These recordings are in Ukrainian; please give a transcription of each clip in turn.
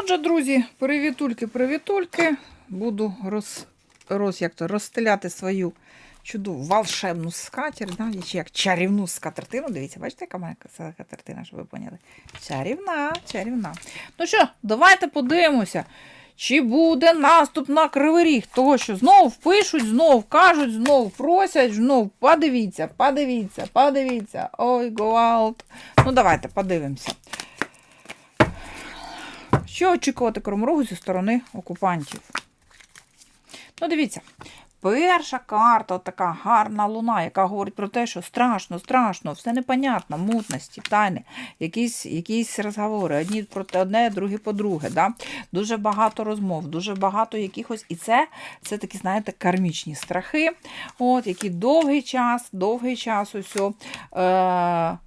Отже, друзі, привітульки, привітульки. Буду роз, роз, як то, розстеляти свою чудову волшебну скатерть, да? як чарівну скатертину. Дивіться, бачите, яка моя скатертина, щоб ви поняли. Чарівна, чарівна. Ну що, давайте подивимося. Чи буде наступ на Кривий Ріг? Того, що знов пишуть, знов кажуть, знов просять, знов подивіться, подивіться, подивіться. Ой, out. Ну, давайте подивимося. Що очікувати Кроморогу зі сторони окупантів? Ну, дивіться, перша карта, така гарна луна, яка говорить про те, що страшно, страшно, все непонятно, мутності, тайни, якісь якісь розговори, одні проти одне, другі по друге. Да? Дуже багато розмов, дуже багато якихось. І це, це такі, знаєте, кармічні страхи, от, які довгий час, довгий час усьо. Е,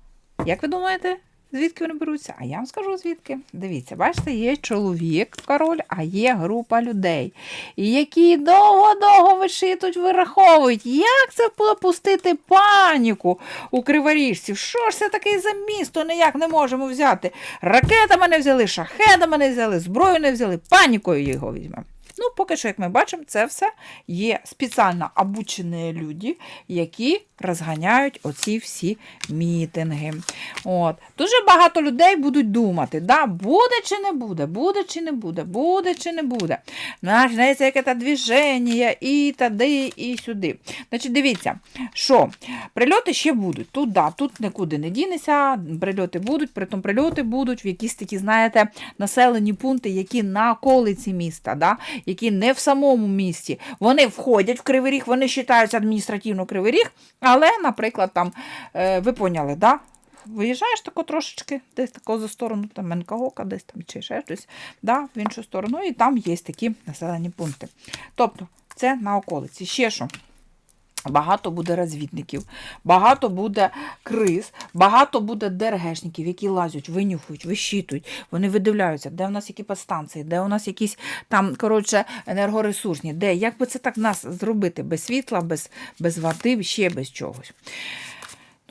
як ви думаєте? Звідки вони беруться? А я вам скажу звідки. Дивіться, бачите, є чоловік, король, а є група людей, які довго-довго вишитуть, вираховують, як це попустити паніку у криворіжців. Що ж це таке за місто? Ніяк не можемо взяти. Ракетами не взяли, шахедами не взяли, зброю не взяли, панікою його візьмемо. Ну, поки що, як ми бачимо, це все є спеціально обучені люди, які розганяють оці всі мітинги. От. Дуже багато людей будуть думати, да, буде чи не буде, буде чи не буде, буде чи не буде. Знаєте, яке це движення, і туди, і сюди. Значить, дивіться, що прильоти ще будуть. Тут, да, тут нікуди не дінеться, прильоти будуть, притом прильоти будуть в якісь такі, знаєте, населені пункти, які на околиці міста. Да, які не в самому місті. Вони входять в Кривий Ріг, вони вважаються адміністративно Кривий Ріг, але, наприклад, там, е, ви поняли, да? Виїжджаєш тако трошечки, десь тако за сторону там Менкагока, десь там чи ще щось, да, в іншу сторону, і там є такі населені пункти. Тобто, це на околиці. Ще що? Багато буде розвідників, багато буде криз, багато буде ДРГшників, які лазять, винюхують, вищитують, вони видивляються, де у нас які підстанції, де у нас якісь там, коротше, енергоресурсні, де, як би це так нас зробити без світла, без, без води, ще без чогось.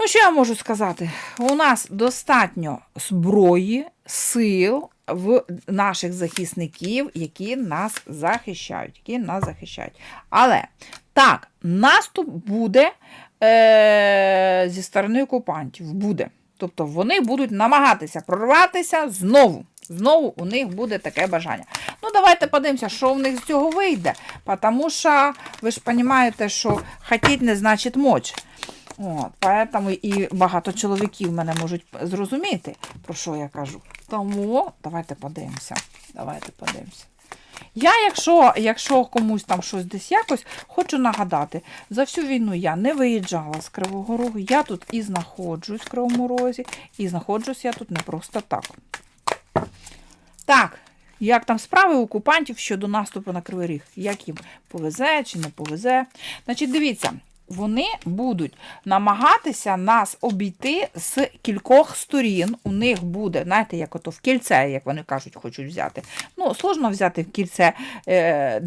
Ну, що я можу сказати? У нас достатньо зброї, сил в наших захисників, які нас захищають. Які нас захищають. Але так, наступ буде е- зі сторони окупантів. Буде. Тобто вони будуть намагатися прорватися знову. Знову у них буде таке бажання. Ну, давайте подивимося, що в них з цього вийде. Тому що, ви ж розумієте, що хотіть не значить моч. От, Поэтому і багато чоловіків мене можуть зрозуміти, про що я кажу. Тому давайте подивимося. Давайте подивимося. Я, якщо якщо комусь там щось десь якось, хочу нагадати, за всю війну я не виїжджала з Кривого Рогу, я тут і знаходжусь в Кривому Розі, і знаходжусь я тут не просто так. Так, як там справи окупантів щодо наступу на Кривий Ріг? Як їм повезе чи не повезе? Значить, дивіться. Вони будуть намагатися нас обійти з кількох сторін. У них буде, знаєте, як ото в кільце, як вони кажуть, хочуть взяти. Ну, сложно взяти в кільце е,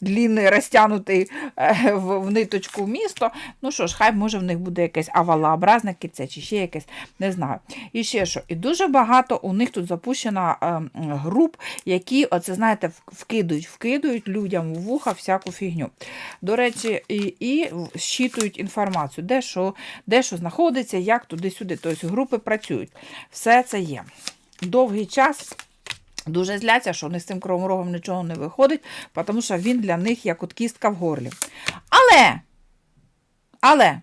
длінний, розтягнутий е, в, в ниточку місто. Ну що ж, хай може в них буде якесь авалообразне кільце, чи ще якесь, не знаю. І ще що. І дуже багато у них тут запущено е, груп, які, оце, знаєте, вкидують, вкидують людям в вуха всяку фігню. До речі, і. і щитують інформацію, де що, де що знаходиться, як туди-сюди. Тобто групи працюють. Все це є. Довгий час. Дуже зляться, що вони з цим кровоморогом нічого не виходить, тому що він для них як от кістка в горлі. Але, але,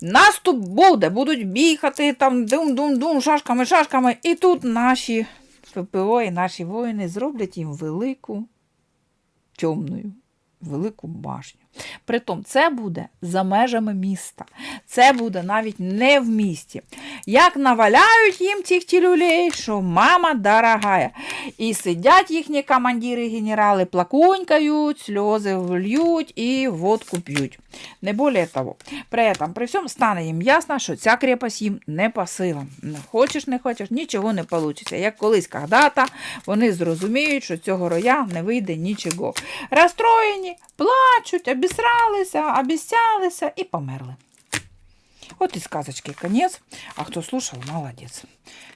наступ буде, будуть бігати там дум-дум-дум, шашками-шашками, і тут наші ППО і наші воїни зроблять їм велику темною, велику башню. Притом, це буде за межами міста. Це буде навіть не в місті. Як наваляють їм цих тілюлей, що мама дорогая. І сидять їхні командири генерали, плакунькають, сльози влють і водку п'ють. Не більше того. При этом, при всьому стане їм ясно, що ця крепость їм не по силам. Хочеш, не хочеш, нічого не вийде. Як колись когда-то вони зрозуміють, що цього роя не вийде нічого. Розстроєні, плачуть, обісралися, обіцялися і померли. От і сказочки конець. А хто слушав, молодець.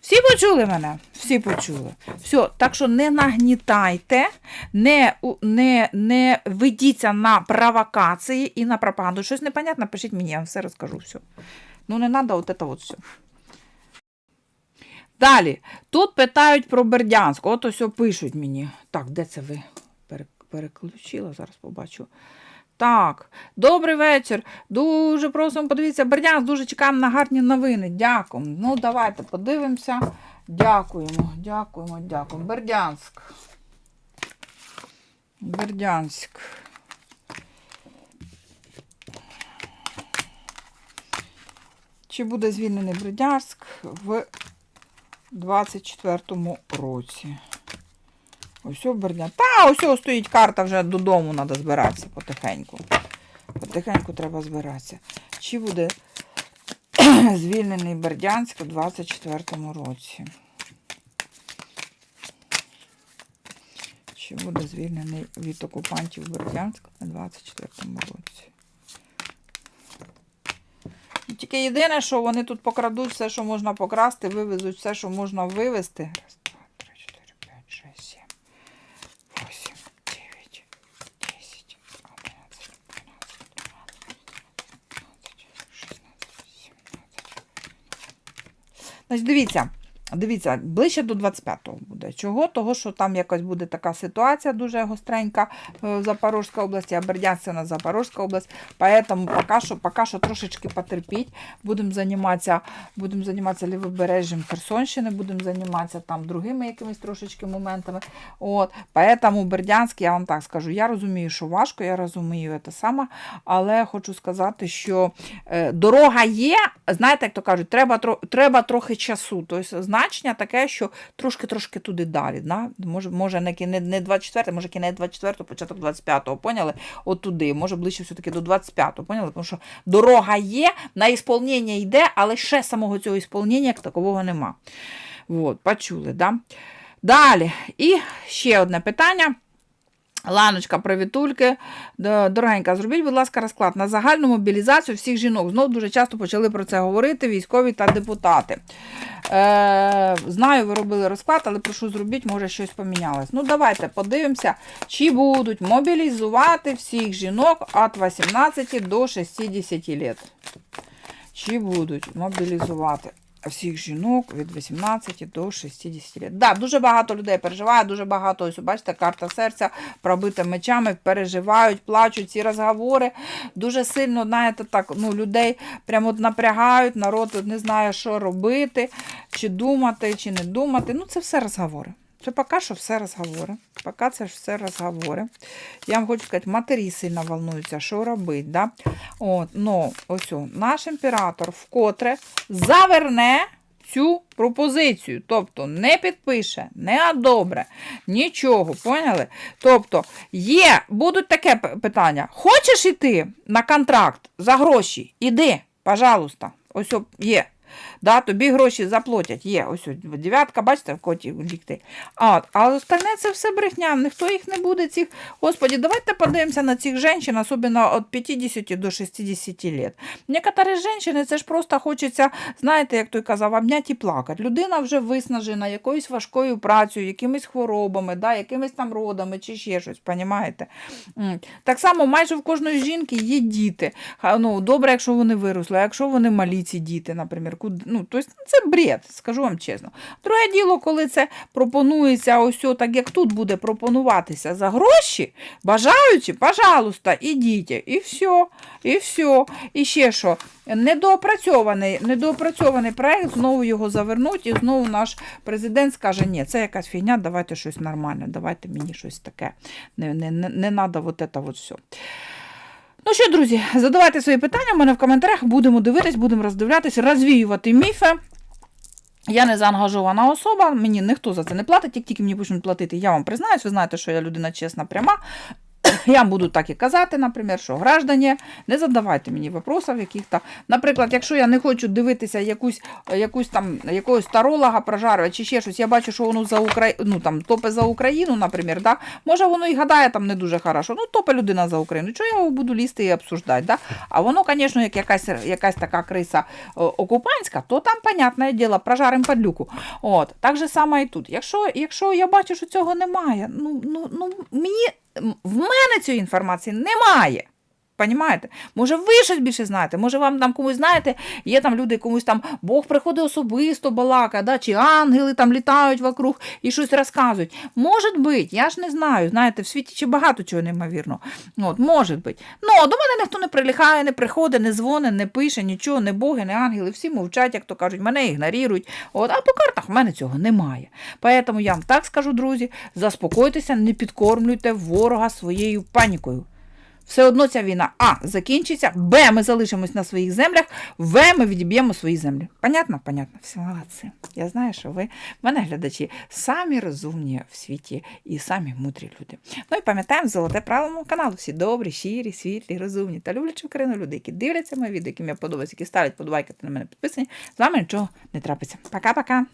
Всі почули мене? Всі почули. Все, так що не нагнітайте, не, не, не ведіться на провокації і на пропаганду. Щось непонятно, пишіть мені, я вам все розкажу. Все. Ну, не треба от це от все. Далі. Тут питають про Бердянськ. От ось пишуть мені. Так, де це ви? Переключила, зараз побачу. Так, добрий вечір. Дуже просимо подивіться Бердянськ, дуже чекаємо на гарні новини. Дякуємо. Ну, давайте подивимося. Дякуємо, дякуємо, дякуємо. Бердянськ. Бердянськ. Чи буде звільнений Бердянськ в 24-му році? Ось Бердянськ. Та, ось стоїть карта, вже додому треба збиратися потихеньку. Потихеньку треба збиратися. Чи буде звільнений Бердянськ у 24-му році? Чи буде звільнений від окупантів Бердянськ у 24-му році? Тільки єдине, що вони тут покрадуть все, що можна покрасти, вивезуть все, що можна вивезти. Значить, дивіться, дивіться, ближче до 25-го буде. Чого? Того, що там якось буде така ситуація дуже гостренька е, в Запорожській області, а Бердянськ це у Запорожська область. Поэтому поки що, поки що трошечки потерпіть. Будемо займатися, будемо займатися лівобережжям Херсонщини, будемо займатися там другими якимись трошечки моментами. От, поэтому Бердянськ, я вам так скажу, я розумію, що важко, я розумію це саме, але хочу сказати, що е, дорога є, знаєте, як то кажуть, треба, треба трохи часу. Тобто значення таке, що трошки-трошки туди далі. Да? Може, може не, не 24, може кінець 24, початок 25-го, поняли? От туди, може ближче все-таки до 25-го, поняли? Тому що дорога є, на ісполнення йде, але ще самого цього ісполнення як такового нема. От, почули, да? Далі. І ще одне питання. Ланочка, привітульки. Дорогенька, зробіть, будь ласка, розклад на загальну мобілізацію всіх жінок. Знов дуже часто почали про це говорити військові та депутати. Е, знаю, ви робили розклад, але прошу зробіть, може щось помінялось. Ну, давайте подивимося, чи будуть мобілізувати всіх жінок від 18 до 60 років. Чи будуть мобілізувати всіх жінок від 18 до 60 років. Да, дуже багато людей переживає, дуже багато, ось бачите, карта серця пробита мечами, переживають, плачуть ці розговори. Дуже сильно, знаєте, так, ну, людей прямо от напрягають, народ не знає, що робити, чи думати, чи не думати. Ну, це все розговори. Це поки що все розговори. Поки це все розговори. Я вам хочу сказати, матері сильно волнуються, що робити. Да? От, ну, ось наш імператор вкотре заверне цю пропозицію. Тобто не підпише, не одобре, нічого, поняли? Тобто, є, будуть таке питання: хочеш іти на контракт за гроші? Іди, пожалуйста. Ось є. Да, тобі гроші заплатять, є. Ось дев'ятка, бачите, в коті лікти. А, а остальне це все брехня, ніхто їх не буде. цих. Господи, давайте подивимося на цих жінок, особливо від 50 до 60 лет. Некоторі жінки, це ж просто хочеться, знаєте, як той казав, обняти і плакати. Людина вже виснажена якоюсь важкою працею, якимись хворобами, да, якимись там родами чи ще щось, понімаєте? Так само майже в кожної жінки є діти. Ну, добре, якщо вони виросли, а якщо вони малі ці діти, наприклад, ну, тобто це бред, скажу вам чесно. Друге діло, коли це пропонується ось так, як тут буде пропонуватися за гроші, бажаючи, пожалуйста, ідіть, і все, і все. І ще що, недоопрацьований, недоопрацьований проект, знову його завернуть, і знову наш президент скаже, ні, це якась фігня, давайте щось нормальне, давайте мені щось таке. Не, не, не, не надо вот это вот все. Ну що, друзі, задавайте свої питання в мене в коментарях, будемо дивитись, будемо роздивлятись, розвіювати міфи. Я не заангажована особа, мені ніхто за це не платить, як тільки мені почнуть платити, я вам признаюсь, ви знаєте, що я людина чесна, пряма. я буду так і казати, наприклад, що граждані, не задавайте мені вопросів яких-то. Наприклад, якщо я не хочу дивитися якусь, якусь там якогось таролога прожарювати чи ще щось, я бачу, що воно за Укра... ну, там, топе за Україну, наприклад, да? може воно і гадає там не дуже хорошо. Ну, топе людина за Україну. Чого я його буду лізти і обсуждати? Да? А воно, звісно, як якась, якась така криса о, окупантська, то там, понятне діло, прожарим падлюку. От, так же само і тут. Якщо, якщо я бачу, що цього немає, ну, ну, ну мені в мене цієї інформації немає. Понімаєте? Може, ви щось більше знаєте, може, вам там комусь знаєте, є там люди, комусь там Бог приходить особисто балака, да, чи ангели там літають вокруг і щось розказують. Може бути, я ж не знаю. Знаєте, в світі ще багато чого неймовірно. От, може бути. Ну, до мене ніхто не приліхає, не приходить, не дзвонить, не пише, нічого, не боги, не ангели, всі мовчать, як то кажуть, мене ігнорують. От, а по картах в мене цього немає. Поэтому я вам так скажу, друзі, заспокойтеся, не підкормлюйте ворога своєю панікою. Все одно ця війна А закінчиться, Б. Ми залишимось на своїх землях, В. Ми відіб'ємо свої землі. Понятно? Понятно. Все, молодці. Я знаю, що ви, мене глядачі, самі розумні в світі і самі мудрі люди. Ну і пам'ятаємо золоте правило каналу. Всі добрі, щирі, світлі, розумні та люблячі Україну люди, які дивляться мої відео, які мені подобаються, які ставлять подобайки та на мене підписані. З вами нічого не трапиться. Пока-пока.